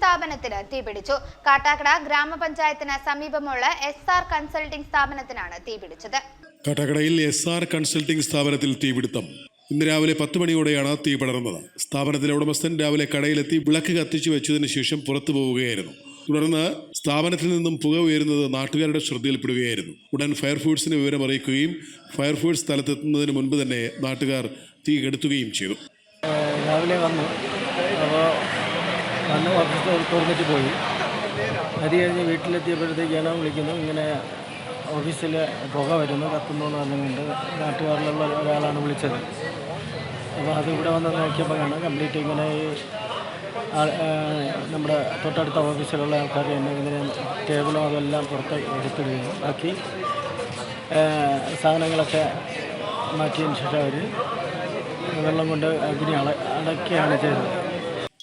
സ്ഥാപനത്തിന് തീപിടിച്ചു. കാട്ടാക്കട ഗ്രാമപഞ്ചായത്തിന് സമീപമുള്ള എസ് ആർ കൺസൾട്ടിംഗ് സ്ഥാപനത്തിനാണ് തീപിടിച്ചത്. കാട്ടാക്കടയിൽ എസ് ആർ കൺസൾട്ടിംഗ് സ്ഥാപനത്തിൽ തീപിടുത്തം. ഇന്ന് രാവിലെ പത്ത് മണിയോടെയാണ് തീ പടർന്നത്. സ്ഥാപനത്തിലെ ഉടമസ്ഥൻ രാവിലെ കടയിലെത്തി വിളക്ക് കത്തിച്ചു വെച്ചതിന് ശേഷം പുറത്തു പോവുകയായിരുന്നു. തുടർന്ന് സ്ഥാപനത്തിൽ നിന്നും പുക ഉയരുന്നത് നാട്ടുകാരുടെ ശ്രദ്ധയിൽപ്പെടുകയായിരുന്നു. ഉടൻ ഫയർഫോഴ്സിന് വിവരം അറിയിക്കുകയും ഫയർഫോഴ്സ് സ്ഥലത്തെത്തുന്നതിന് മുൻപ് തന്നെ നാട്ടുകാർ തീ കെടുത്തുകയും ചെയ്തു. രാവിലെ വന്നു. അപ്പോൾ വന്ന് ഓഫീസ് തുറ- തുറന്നിട്ട് പോയി. അത് കഴിഞ്ഞ് വീട്ടിലെത്തിയപ്പോഴത്തേക്കാണ് വിളിക്കുന്നത് ഇങ്ങനെ ഓഫീസിൽ പുക വരുന്നു. കത്തുന്നു എന്ന് പറഞ്ഞുകൊണ്ട് നാട്ടുകാരിലുള്ള ഒരാളാണ് വിളിച്ചത്. അപ്പോൾ അത് ഇവിടെ വന്ന് നോക്കിയപ്പോൾ കാണാം കംപ്ലീറ്റ് ഇങ്ങനെ നമ്മുടെ തൊട്ടടുത്ത ഓഫീസിലുള്ള ആൾക്കാർ തന്നെ ഇങ്ങനെ ടേബിളും അതെല്ലാം പുറത്ത് എടുത്തിടുകയും ബാക്കി സാധനങ്ങളൊക്കെ മാറ്റിയതിന് ശേഷം അവർ വെള്ളം കൊണ്ട് അഗ്നി അട അടയ്ക്കുകയാണ് ചെയ്തത്.